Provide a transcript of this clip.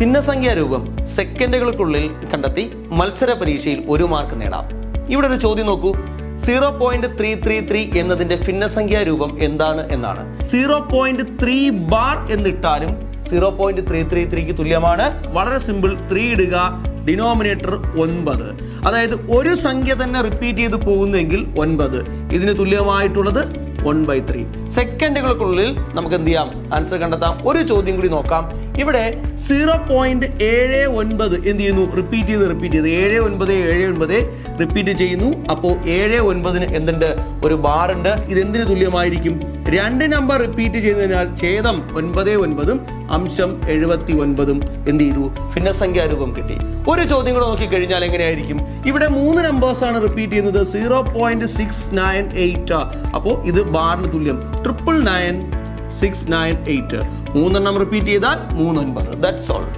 ഭിന്നസംഖ്യാ രൂപം സെക്കൻഡുകൾക്കുള്ളിൽ കണ്ടെത്തി മത്സര പരീക്ഷയിൽ ഒരു മാർക്ക് നേടാം. ഇവിടെ ഒരു ചോദ്യം നോക്കൂ. Zero point three three three എന്നതിന്റെ ഭിന്നസംഖ്യാ രൂപം എന്താണ് എന്നാണ്. സീറോ പോയിന്റ് ത്രീ ബാർ എന്നിട്ടാലും സീറോ പോയിന്റ് ത്രീ ത്രീ ത്രീക്ക് തുല്യമാണ്. വളരെ സിമ്പിൾ ത്രീ ഇടുക ഡിനോമിനേറ്റർ ഒൻപത്. അതായത് ഒരു സംഖ്യ തന്നെ റിപ്പീറ്റ് ചെയ്ത് പോകുന്നെങ്കിൽ ഒൻപത്. ഇതിന് തുല്യമായിട്ടുള്ളത് വൺ ബൈ ത്രീ സെക്കൻഡുകൾക്കുള്ളിൽ നമുക്ക് എന്ത് ചെയ്യാം? ആൻസർ കണ്ടെത്താം. ഒരു ചോദ്യം കൂടി നോക്കാം. ഇവിടെ സീറോ പോയിന്റ് ഏഴ് ഒൻപത് എന്ത് ചെയ്യുന്നു? റിപ്പീറ്റ് ചെയ്ത് റിപ്പീറ്റ് ചെയ്ത്. ഏഴ് ഒൻപത് ഏഴ് ഒൻപത് റിപ്പീറ്റ് ചെയ്യുന്നു. അപ്പോൾ ഏഴ് ഒൻപതിന് എന്തുണ്ട്? ഒരു ബാർ ഉണ്ട്. ഇത് എന്തിന് തുല്യമായിരിക്കും? രണ്ട് നമ്പർ റിപ്പീറ്റ് ചെയ്തതിനാൽ ഛേദം ഒൻപത് ഒൻപതും അംശം എഴുപത്തി ഒൻപതും എന്ത് ചെയ്തു? ഭിന്നസംഖ്യാ രൂപം കിട്ടി. ഒരു ചോദ്യം കൂടെ നോക്കി കഴിഞ്ഞാൽ എങ്ങനെയായിരിക്കും? ഇവിടെ മൂന്ന് നമ്പേഴ്സ് ആണ് റിപ്പീറ്റ് ചെയ്യുന്നത്. Zero point six nine eight അപ്പോൾ ഇത് ബാറിന് തുല്യം. Triple nine six nine eight മൂന്നെണ്ണം റിപ്പീറ്റ് ചെയ്താൽ മൂന്നൊൻപത്. That's all